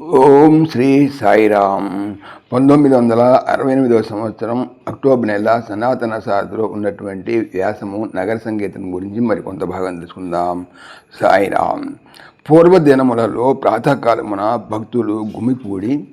ఓం శ్రీ సాయిరామ్. పంతొమ్మిది వందల అరవై ఎనిమిదవ సంవత్సరం అక్టోబర్ నెల సనాతన సాధులో ఉన్నటువంటి వ్యాసము నగర సంగీతం గురించి మరి కొంత భాగం తెలుసుకుందాం. సాయిరామ్. పూర్వదినములలో ప్రాతకాలమున భక్తులు గుమిపూడి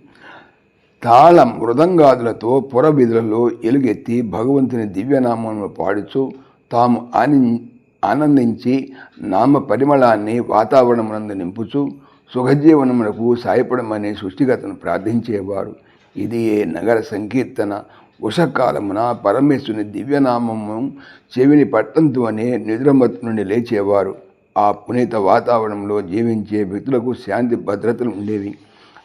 తాళ మృదంగాదులతో పురవీధులలో ఎలుగెత్తి భగవంతుని దివ్యనామమును పాడుచు తాము ఆని ఆనందించి నామ పరిమళాన్ని వాతావరణమునందు నింపుచు సుఖజీవనమునకు సాయపడమని సృష్టిగతను ప్రార్థించేవారు. ఇది ఏ నగర సంకీర్తన. ఉషకాలమున పరమేశ్వరుని దివ్యనామము చెవిని పట్టంతోనే నిద్రమత్తు నుండి లేచేవారు. ఆ పునీత వాతావరణంలో జీవించే వ్యక్తులకు శాంతి భద్రతలు ఉండేవి.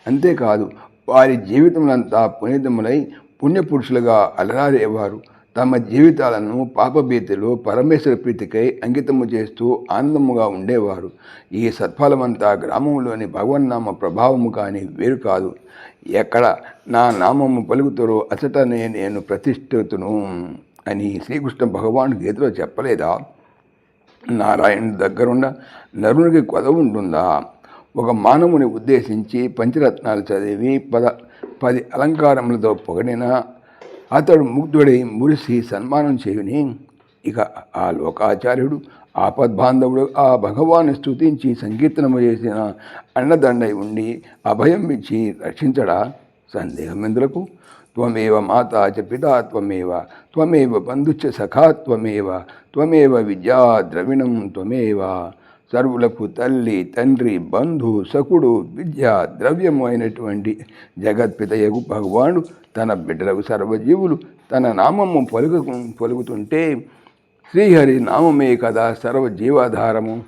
అంతేకాదు వారి జీవితములంతా పునీతములై పుణ్యపురుషులుగా అలరారేవారు. తమ జీవితాలను పాపభీతిలో పరమేశ్వర ప్రీతికై అంకితము చేస్తూ ఆనందముగా ఉండేవారు. ఈ సత్ఫలమంతా గ్రామంలోని భగవన్నామ ప్రభావము కానీ వేరు కాదు. ఎక్కడ నా నామము పలుకుతారో అచటనే నేను ప్రతిష్ఠితును అని శ్రీకృష్ణ భగవాను గీతలో చెప్పలేదా? నారాయణుడి దగ్గరున్న నరునికి కొద ఉంటుందా? ఒక మానవుని ఉద్దేశించి పంచరత్నాలు చదివి పద పది అలంకారములతో పొగడిన అతడు ముగ్ధుడై మురిసి సన్మానం చేయుని. ఇక ఆ లోకాచార్యుడు ఆపద్బాంధవుడు ఆ భగవాను స్తుతించి సంకీర్తనము చేసిన అన్నదండై ఉండి అభయం ఇచ్చి రక్షించడా? సందేహం త్వమేవ మాతా చ పితా త్వమేవ త్వమేవ బంధుచ్చ సఖా త్వమేవ త్వమేవ విద్యా ద్రవిణం త్వమేవ సర్వులకు తల్లి తండ్రి బంధు సకుడు విద్య ద్రవ్యము అయినటువంటి జగత్పితయగు భగవానుడు తన బిడ్డలకు సర్వజీవులు తన నామము పలుకు పలుకుతుంటే శ్రీహరి నామమే కదా సర్వజీవాధారము.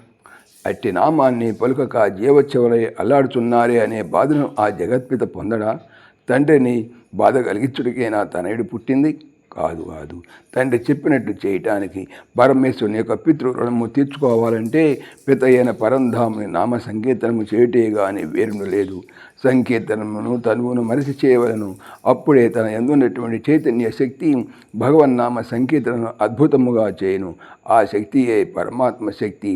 అట్టి నామాన్ని పలుకక జీవచ్చవలై అల్లాడుతున్నారే అనే బాధను ఆ జగత్పిత పొందడా? తండ్రిని బాధ కలిగించుడికేనా తనయుడు పుట్టింది? కాదు కాదు. తండ్రి చెప్పినట్టు చేయటానికి పరమేశ్వరుని యొక్క పితృరుణము తీర్చుకోవాలంటే పిత అయిన పరంధాముని నామ సంకీర్తనము చేయటే కానీ వేరును లేదు. సంకీర్తనమును తనువును మరిసి చేయవలను అప్పుడే తన ఎందున్నటువంటి చైతన్య శక్తి భగవన్నామ సంకీర్తనను అద్భుతముగా చేయను. ఆ శక్తియే పరమాత్మ శక్తి.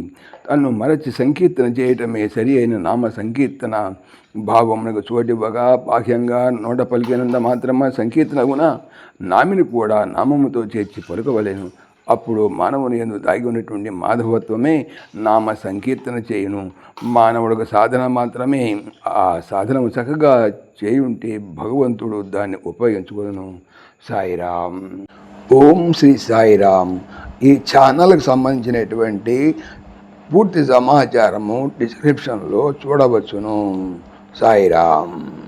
తను మరచి సంకీర్తన చేయటమే సరి అయిన నామ సంకీర్తన. భావమునకు చోటివ్వగా బాహ్యంగా నోట పలికినంత మాత్రమే సంకీర్తనగున నామిని కూడా నామముతో చేర్చి పలుకవలేను. అప్పుడు మానవుని ఎందు దాగి ఉన్నటువంటి మాధవత్వమే నామ సంకీర్తన చేయును. మానవుడికి సాధన మాత్రమే ఆ సాధనము చక్కగా చేయుంటే భగవంతుడు దాన్ని ఉపయోగించుకోను సాయిరామ్. ఓం శ్రీ సాయిరామ్. ఈ ఛానల్కి సంబంధించినటువంటి పూర్తి సమాచారము డిస్క్రిప్షన్లో చూడవచ్చును. సాయిరామ్.